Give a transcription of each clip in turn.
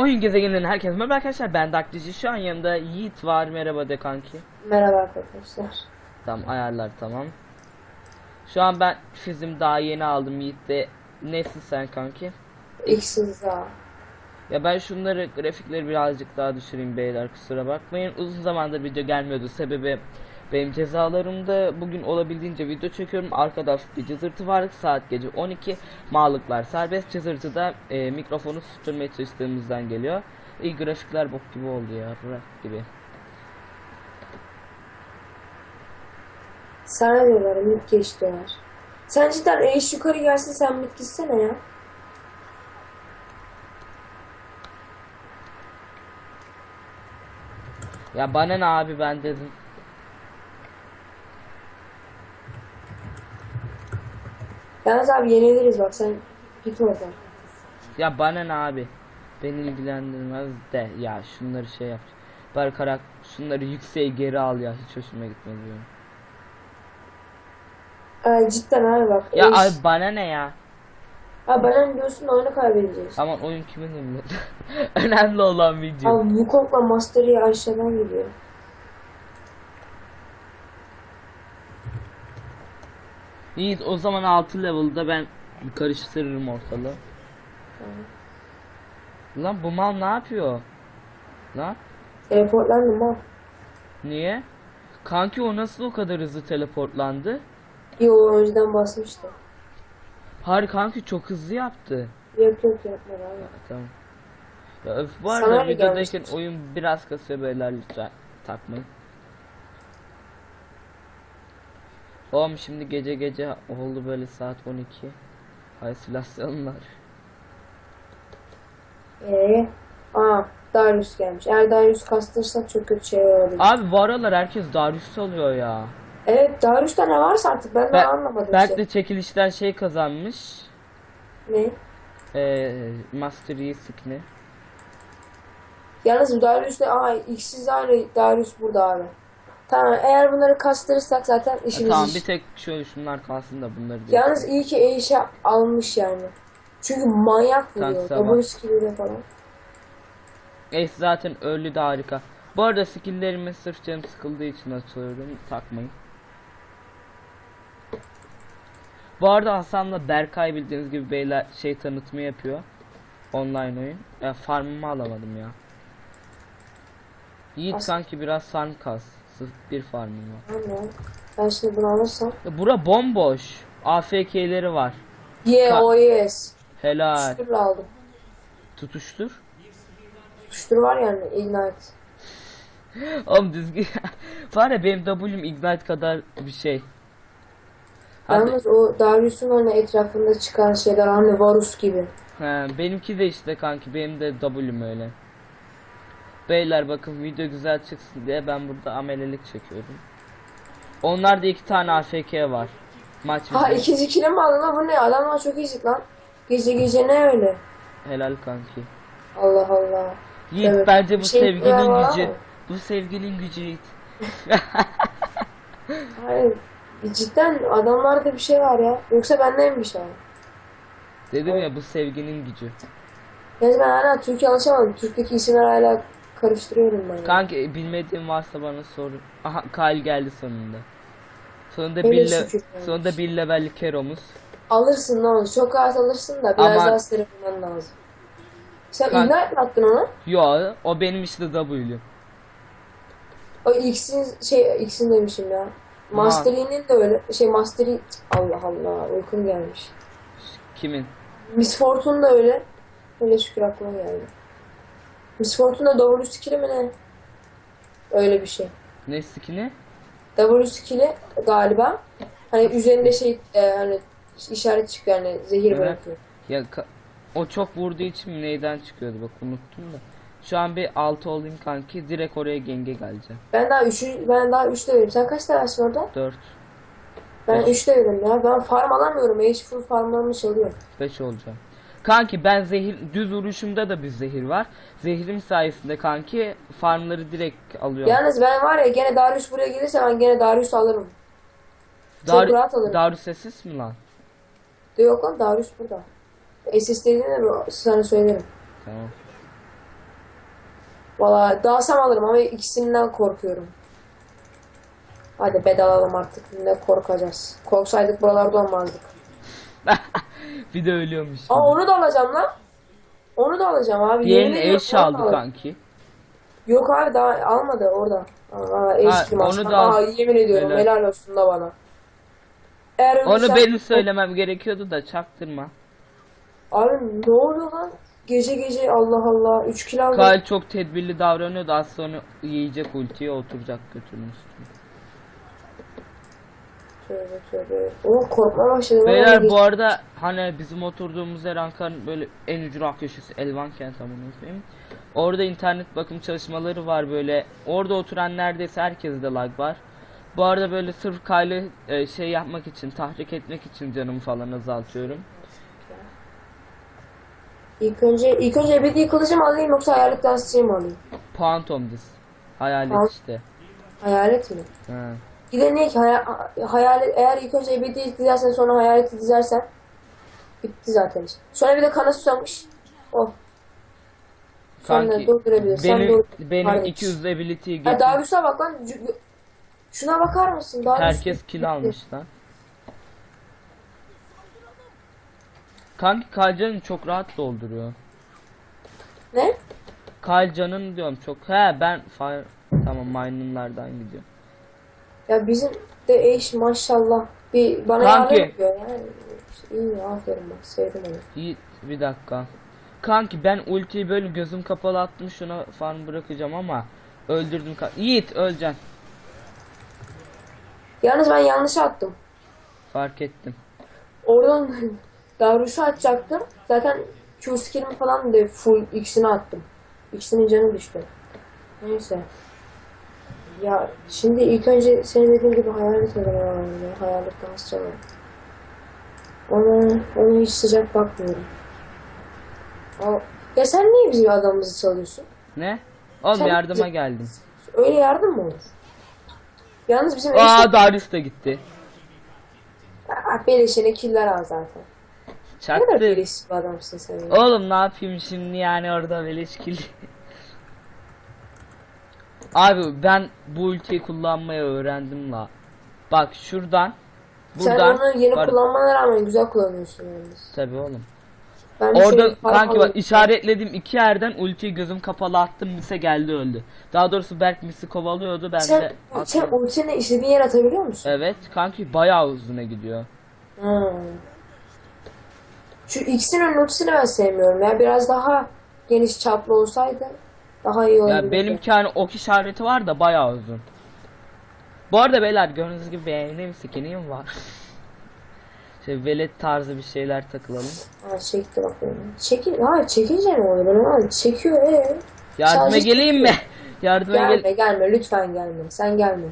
Oyun gezegeninden herkese merhaba arkadaşlar. Ben Daktici şu an yanımda Yiğit var. Merhaba de kanki. Merhaba arkadaşlar. Tamam ayarlar tamam. Şu an ben fizim daha yeni aldım Yiğit de. Nesin sen kanki? İksiz daha. Ya ben şunları grafikleri birazcık daha düşüreyim beyler kusura bakmayın. Uzun zamandır video gelmiyordu. Sebebi benim cezalarımda bugün olabildiğince video çekiyorum. Arkada hafif bir cızırtı var. Saat gece 12 Mağlıklar serbest. Cızırtı da e, mikrofonu susturmaya çalıştığımızdan geliyor. İyi grafikler bok gibi oldu ya. Bırak gibi. Sana diyorlar mid geç diyorlar. Sen cidden eş yukarı gelsin sen mid gitsene ya. Ya bana ne abi ben dedim. Yalnız abi yeniliriz bak sen git oradan. Ya bana ne abi. Beni ilgilendirmez de ya şunları şey yap. Bari karak şunları yükseğe geri al ya hiç hoşuma gitmedi benim. Ee, cidden abi bak. Ya abi bana ne ya. Abi bana diyorsun da oyunu kaybedeceğiz. Aman oyun kimin elinde? Önemli olan video. Abi Wukong'la Mastery aşağıdan gidiyor. İyi o zaman 6 level'da ben karıştırırım ortalığı. Lan bu mal ne yapıyor? Lan Teleportlandım ha. niye? Kanki o nasıl o kadar hızlı teleportlandı? Yo önceden basmıştı. Hayır kanki çok hızlı yaptı. Yok yok yapmadı abi. Tamam. Ya öf bu arada videodayken oyun biraz kasıyor beyler lütfen takmayın. Oğlum şimdi gece gece oldu böyle saat 12. Halüsinasyonlar. Eee? Aa Darius gelmiş. Eğer Darius kastırsak çok kötü şey olabilir. Abi bu aralar herkes Darius alıyor ya. Evet Darius'ta ne varsa artık ben de Be- anlamadım. Berk şey. de çekilişten şey kazanmış. Ne? Ee, Master Yi skin'i. Yalnız Darius'la aa X'siz aynı Darius burada abi. Tamam eğer bunları kastırırsak zaten E, işimiz tamam iş. bir tek şöyle şunlar kalsın da bunları da. Yalnız iyi ki Eiş'e almış yani. Çünkü manyak vuruyor. W skill'iyle falan. Ace zaten öldü de harika. Bu arada skill'lerimi sırf canım sıkıldığı için atıyorum. Takmayın. Bu arada Hasan'la Berkay bildiğiniz gibi beyler şey tanıtımı yapıyor. Online oyun. Ya farmımı alamadım ya. Yiğit As- sanki biraz farm kas. Sırf bir farmım var. Ya. Ben şimdi bunu alırsam. Ya bura bomboş. AFK'leri var. Yeah Ka- oh yes. Helal. Tutuştur aldım. Tutuştur. Tutuştur var yani Ignite. Oğlum düzgün. var ya benim W'm Ignite kadar bir şey. Hadi. Yalnız o Darius'un hani etrafında çıkan şeyler hani Varus gibi. He, benimki de işte kanki benim de W'm öyle. Beyler bakın video güzel çıksın diye ben burada amelelik çekiyorum. Onlarda iki tane AFK var. Maç Ha bizim. ikinci kile mi aldın lan bu ne? Adamlar çok iyi lan. Gece gece ne öyle? Helal kanki. Allah Allah. Yiğit Evet, bence bu bir şey sevginin var gücü. Bu sevginin gücü Yiğit. Hayır. Cidden adamlarda bir şey var ya. Yoksa bende mi bir şey var? Dedim ya bu sevginin gücü. Yani ben hala Türkiye alışamadım. Türk'teki isimler hala karıştırıyorum ben. ya. Kanki bilmediğin varsa bana sor. Aha Kyle geldi sonunda. Sonunda Hele bir le- sonunda bir levellik Kerom'uz. Alırsın olur. Çok rahat alırsın da biraz Ama- daha sıralaman lazım. Sen Kan- Ignite mi attın ona? Yo o benim işte W'm. O X'in şey X'in demişim ya. Mastery'nin de öyle. Şey Mastery Allah Allah uykum gelmiş. Kimin? Miss Fortune da öyle. Öyle şükür aklıma geldi. Miss Fortune da W skill'i mi ne? Öyle bir şey. Ne skin'i? W skill'i galiba. Hani üzerinde şey e, hani işaret çıkıyor hani zehir Evet. bırakıyor. Ya o çok vurduğu için neyden çıkıyordu bak unuttum da. Şu an bir 6 olayım kanki direkt oraya genge geleceğim. Ben daha üçü, ben daha üçte verim. Sen kaç tanesin orada? 4 Ben Beş. üçte verim ya. Ben farm alamıyorum. H full farmlarımı çalıyor. 5 olacağım. Kanki ben zehir düz vuruşumda da bir zehir var. Zehrim sayesinde kanki farmları direkt alıyorum. Yalnız ben var ya gene Darius buraya gelirse ben gene Darius alırım. Dar- çok rahat alırım. Darius sessiz mi lan? De yok lan Darius burada. SS dediğinde bu- sana söylerim. Tamam. Valla dalsam alırım ama ikisinden korkuyorum. Hadi bed alalım artık. Ne korkacağız. Korksaydık buralarda olmazdık. bir de ölüyormuş. Aa onu da alacağım lan. Onu da alacağım abi. Diğerini eş aldı alacağım. kanki. Yok abi daha almadı orada. Aa, eşkim onu aslında. da al. Aa, yemin ediyorum Helal. helal olsun da bana. Eğer Onu ölürsem- benim söylemem gerekiyordu da çaktırma. Abi ne oluyor lan? Gece gece Allah Allah 3 kilo aldım. Kyle çok tedbirli davranıyordu az sonra yiyecek ultiye oturacak götürmüş. Tövbe tövbe. Oğlum korkma başladım. Beyler bu arada hani bizim oturduğumuz yer Ankara'nın böyle en ücra köşesi Elvan kent amına koyayım. Orada internet bakım çalışmaları var böyle. Orada oturan neredeyse herkeste lag var. Bu arada böyle sırf Kyle'ı e, şey yapmak için, tahrik etmek için canımı falan azaltıyorum. İlk önce ilk önce ebedi kılıcı mı alayım yoksa hayalet dansçıyı mı alayım? Phantom diz. Hayalet Tamam. işte. Hayalet mi? Ha. Bir de ne ki haya- hayalet eğer ilk önce ebedi dizersen sonra hayaleti dizersen bitti zaten iş. Sonra bir de kana susamış. Oh. Sonra Kanki durdurabilirsin. Sen benim dur. benim Kardeş. 200 ability'yi Ha, getir. Darius'a bak lan. Şuna bakar mısın? Darius Herkes kill almış lan. Kanki Kalcan'ı çok rahat dolduruyor. Ne? Kalcan'ın diyorum çok. He ben fire tamam maymunlardan gidiyor. Ya bizim de eş maşallah bir bana Kanki. yardım ediyor. Yani, iyi aferin bak sevdim onu. Yiğit bir dakika. Kanki ben ultiyi böyle gözüm kapalı attım şuna farm bırakacağım ama öldürdüm. Ka- Yiğit öleceksin. Yalnız ben yanlış attım. Fark ettim. Oradan Darius'u atacaktım. Zaten Q skill'imi falan da full ikisini attım. İkisinin canı düştü. Neyse. Ya şimdi ilk önce senin dediğin gibi hayalet oynamam ya. Hayalet dansçı var. Ona, ona hiç sıcak bakmıyorum. Aa, ya sen niye bizim adamımızı çalıyorsun? Ne? Oğlum Sen- yardıma geldim. Öyle yardım mı olur? Yalnız bizim. Aa Darius da gitti. Ah, beleşene killer al zaten. Ne kadar Çaktı. beleş bir adamsın sen. Oğlum ne yapayım şimdi yani orada beleşkili. Abi ben bu ultiyi kullanmayı öğrendim la. Bak şuradan Sen buradan onu yeni Var- kullanmana rağmen güzel kullanıyorsun yalnız. Tabii oğlum. Ben Orada fark kanki bak alayım. işaretlediğim iki yerden ultiyi gözüm kapalı attım Mise geldi öldü. Daha doğrusu Berk Mis'i kovalıyordu ben Sen, de sen attım. ultini istediğin yere atabiliyor musun? Evet kanki bayağı uzuna gidiyor. Ha. Şu X'in ultisini ben sevmiyorum ya. Biraz daha geniş çaplı olsaydı daha iyi olurdu. Ya benimki hani ok işareti var da bayağı uzun. Bu arada beyler gördüğünüz gibi beğendiğim skin'im var. Şey velet tarzı bir şeyler takılalım. Ha çekti bak beni. Çekil, hayır çekince ne oluyor? Ben abi çekiyor ee. Yardıma Sadece geleyim mi? Yardıma Gelme gel. gelme lütfen gelme. Sen gelme.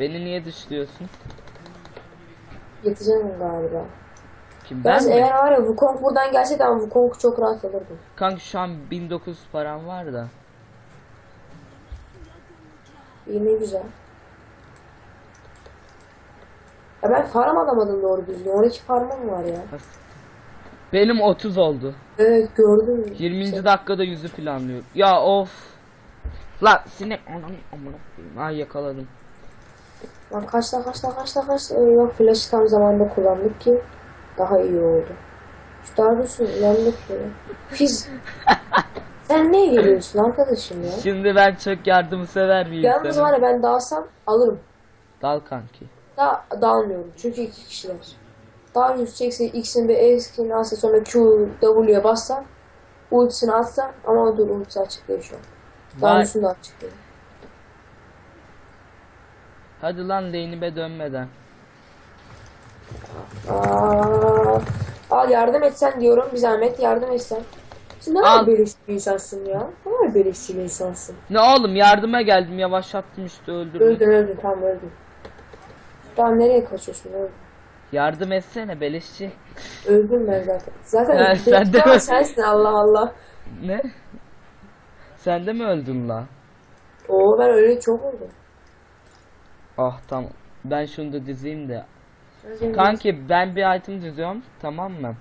Beni niye dışlıyorsun? Yeteceğim galiba. Kim ben Yalnız mi? eğer var ya Wukong buradan gelseydi ben Wukong'u çok rahat alırdım. Kanka şu an 1900 param var da. İyi ne güzel. Ya ben farm alamadım doğru düzgün. 12 farmım var ya. Benim 30 oldu. Evet gördüm. 20. Şey, dakikada yüzü planlıyor. Ya of. La sinek ananı amına koyayım. Ay yakaladım. Lan kaçta kaçta kaçta kaçta. Eyvah flash'ı tam zamanında kullandık ki daha iyi oldu. Şu Darius'un yanında şöyle. Fiz. Sen neye geliyorsun arkadaşım ya? Şimdi ben çok yardımsever bir Yalnız insanım. var ya ben dalsam alırım. Dal kanki. Da dalmıyorum çünkü iki kişiler. Darius çekse X'in ve E'sini alsa sonra Q, W'ye bassa ultisini atsa ama dur ultisi açık değil şu an. Var. Darius'un da açık değil. Hadi lan lane'ime dönmeden. Aa, al yardım etsen diyorum bir zahmet yardım etsen. Sen ne kadar Al. beleşçi bir insansın ya. Ne kadar beleşçi bir insansın. Ne oğlum yardıma geldim yavaşlattım işte öldürdüm. Öldün öldün tamam öldün. Tamam nereye kaçıyorsun öldün. Yardım etsene beleşçi. Öldüm ben zaten. Zaten Ha, sen de mi? sensin Allah Allah. Ne? Sen de mi öldün la? Oo ben öyle çok oldum. Ah tamam. Ben şunu da dizeyim de. Kanki ben bir item diziyorum tamam mı?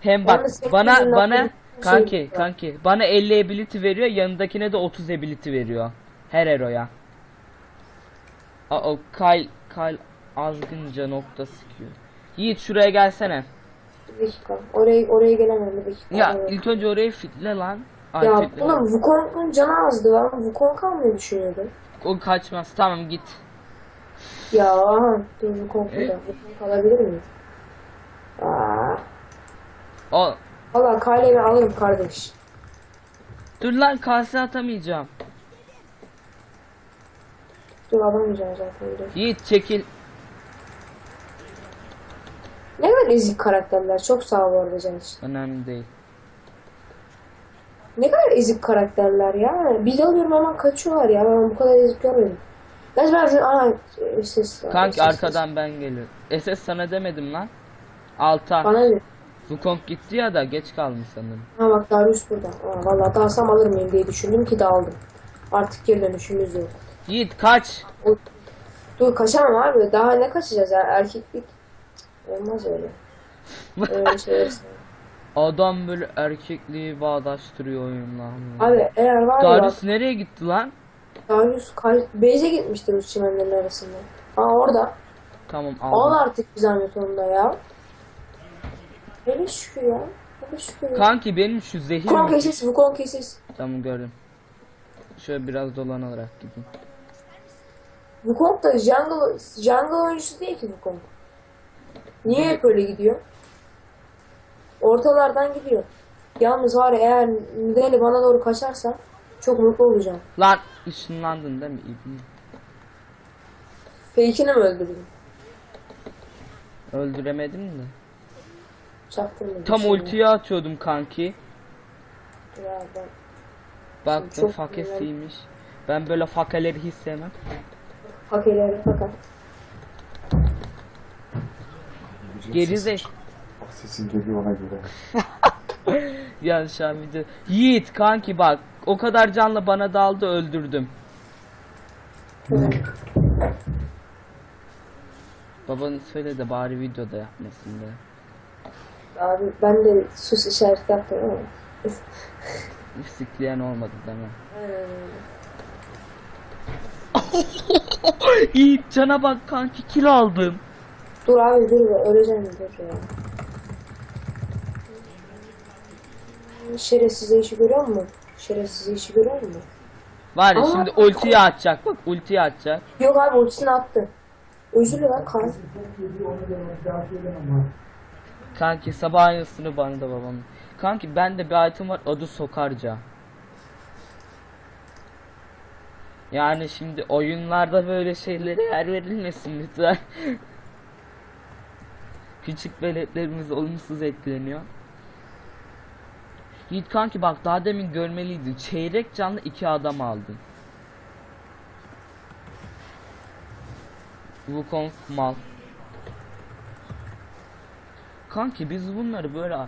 Hem bak bana bana Kanki Şey- kanki bana 50 ability veriyor yanındakine de 30 ability veriyor. Her hero'ya. Aa o Kyle Kyle azgınca nokta sıkıyor. Yiğit şuraya gelsene. Dakika. Oraya, oraya gelemem bir dakika. Ya ilk önce orayı fitle lan. Ay, Ya fitle. oğlum Wukong'un canı azdı lan. Wukong almayı düşünüyordum. O kaçmaz. Tamam git. Ya dur Wukong burada. Wukong alabilir miyim? Aa, O valla ben alırım kardeş. dur lan kase atamayacağım. Dur alamayacağım zaten dur. Yiğit çekil. Ne kadar ezik karakterler. Çok sağ ol bu arada Can için. Önemli değil. Ne kadar ezik karakterler ya. Bir alıyorum hemen kaçıyorlar ya. Ben bu kadar ezik görmedim. Gerçi ben şu... Aha ses. Kanki arkadan ben geliyorum. SS sana demedim lan. Alta. Bana ne? Wukong gitti ya da geç kalmış sanırım. Ha bak Darius burada. Aa, valla dalsam alır mıyım diye düşündüm ki daldım. Artık geri dönüşümüz yok. Yiğit kaç. O- Dur kaçamam abi. Daha ne kaçacağız ya? Erkeklik. Olmaz öyle. Öyle. Adam böyle erkekliği bağdaştırıyor oyunla. Abi eğer var ya Darius nereye gitti lan? Darius kay... Beyze gitmiştir üç çimenlerin arasında. Aa orada. Tamam Al aldım. artık bir zahmet onda ya. Hele şükür ya. Hele şükür ya. Kanki benim şu zehir kesis, Wukong kesis. Tamam gördüm. Şöyle biraz dolanarak gideyim. Wukong da jungle, jungle oyuncusu değil ki Wukong. Niye hep öyle gidiyor? Ortalardan gidiyor. Yalnız var ya eğer Nidali bana doğru kaçarsa çok mutlu olacağım. Lan ışınlandın değil mi İbni? Fake'ini mi öldürdüm? Öldüremedim de. Çaktırmadım. Tam ultiyi atıyordum kanki. Ya ben Baktım Çok fakesiymiş. Ben böyle fakeleri hiç sevmem. hakeleri fakat. Gerize. Bak sesin geliyor ona göre. Ya şu an video. Yiğit kanki bak. O kadar canla bana daldı öldürdüm. Babanı söyle de bari videoda yapmasın be. Abi ben de sus işareti yaptım ama. Sikleyen olmadı değil mi? Öyle. Yiğit cana bak kanki kill aldım. Dur abi dur be öleceğim dur ya. Şerefsize işi görüyor musun? Şerefsize işi görüyor musun? Var ya Ama- şimdi ultiyi atacak bak ultiyi atacak. Yok abi ultisini attı. Özür dilerim kan. Kanki sabah aynısını bana da babam. Kanki bende bir item var adı Sokarca. Yani şimdi oyunlarda böyle şeylere yer verilmesin lütfen. Küçük veletlerimiz olumsuz etkileniyor. Yiğit kanki bak daha demin görmeliydin. Çeyrek canlı iki adam aldın. Wukong mal. Kanki biz bunları böyle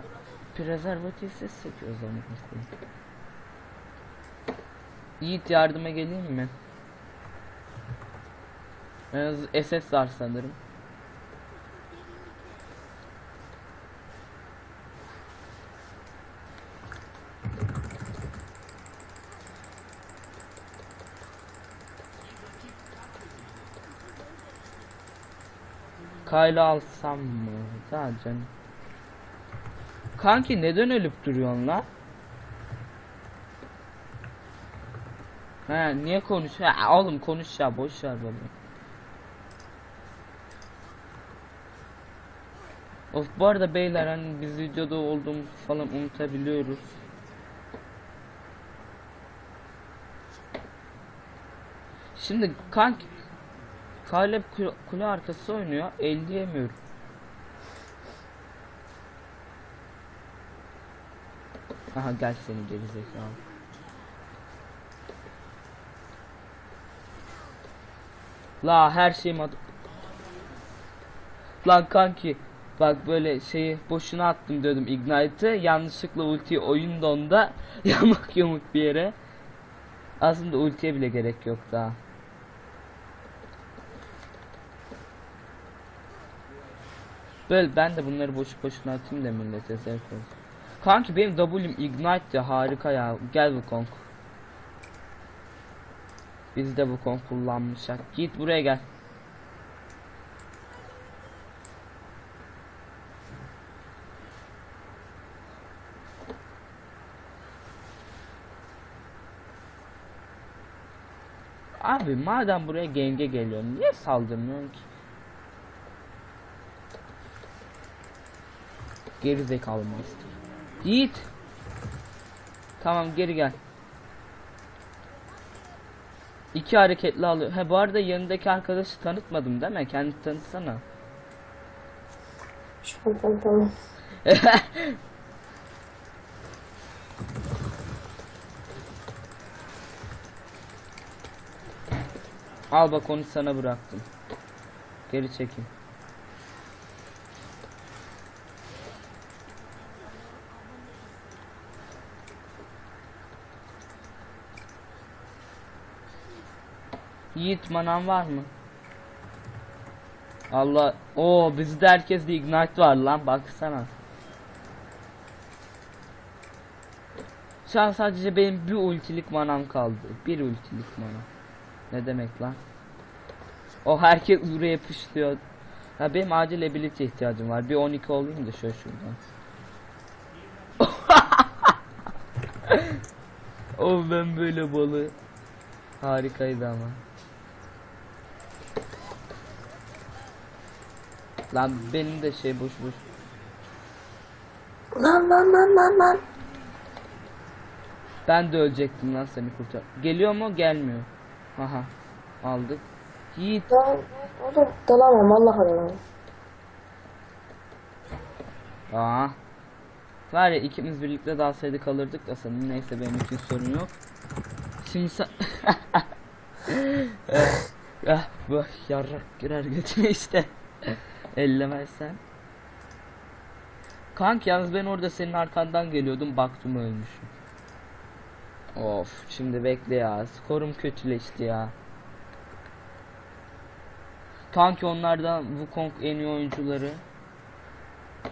prezervatifsiz seçiyoruz ama. Yiğit yardıma geleyim mi? Ee, SS var sanırım. Kayla alsam mı? Canım. Kanki neden ölüp duruyorsun lan? He niye konuş? Ha, oğlum konuş ya boş ver baba. Of bu arada beyler hani biz videoda olduğumuzu falan unutabiliyoruz. Şimdi kanki Kalep kule, arkası oynuyor. Elleyemiyorum. Aha gel seni geri zekalı. La her şeyim adı. Lan kanki bak böyle şeyi boşuna attım diyordum Ignite'ı yanlışlıkla ultiyi oyun donda yamuk yumuk bir yere. Aslında ultiye bile gerek yok daha. Böyle ben de bunları boşu boşuna atayım da millete zevk olsun. Kanki benim W'm Ignite ya harika ya. Gel bu konk. Biz de bu konk kullanmışak. Git buraya gel. Abi madem buraya genge geliyorsun niye saldırmıyorsun ki? Geri zekalı monster. Yiğit. Tamam geri gel. İki hareketli alıyor. He bu arada yanındaki arkadaşı tanıtmadım değil mi? Kendi tanıtsana. Tamam tamam. Al bak onu sana bıraktım. Geri çekin. Yiğit manan var mı? Allah o bizde herkes de ignite var lan baksana. Şu an sadece benim bir ultilik manam kaldı. Bir ultilik mana. Ne demek lan? O herkes buraya yapıştırıyor. Ha benim acil ability ihtiyacım var. Bir 12 olayım da şöyle şuradan. o ben böyle balı. Harikaydı ama. Lan benim de şey boş boş. Lan lan lan lan lan. Ben de ölecektim lan seni kurtar. Geliyor mu? Gelmiyor. Aha. Aldık. Yiğit. Lan oğlum dalamam vallahi dalamam. Aa. Var ya ikimiz birlikte dalsaydık alırdık da sanırım. Neyse benim için sorun yok. Şimdi sen... ah, bu yarrak girer götüne işte. Ellemezsen. Kank yalnız ben orada senin arkandan geliyordum baktım ölmüşüm. Of şimdi bekle ya skorum kötüleşti ya. Kanki onlardan Wukong en iyi oyuncuları.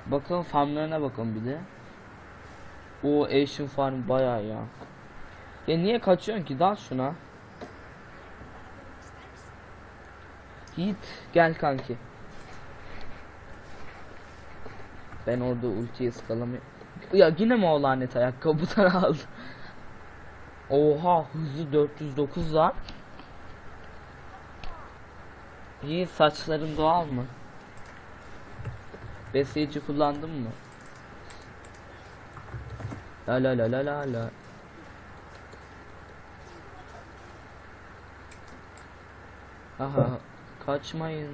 Bakalım farmlarına bakalım bir de. O Asian Farm bayağı ya. Ya niye kaçıyorsun ki? Dal şuna. Yiğit gel kanki. Ben orada ultiyi ıskalamıyorum. Ya yine mi o lanet ayakkabıdan aldı? Oha hızı 409 lan. Yiğit saçların doğal mı? Besleyici kullandın mı? La la la la la la. Aha kaçmayın.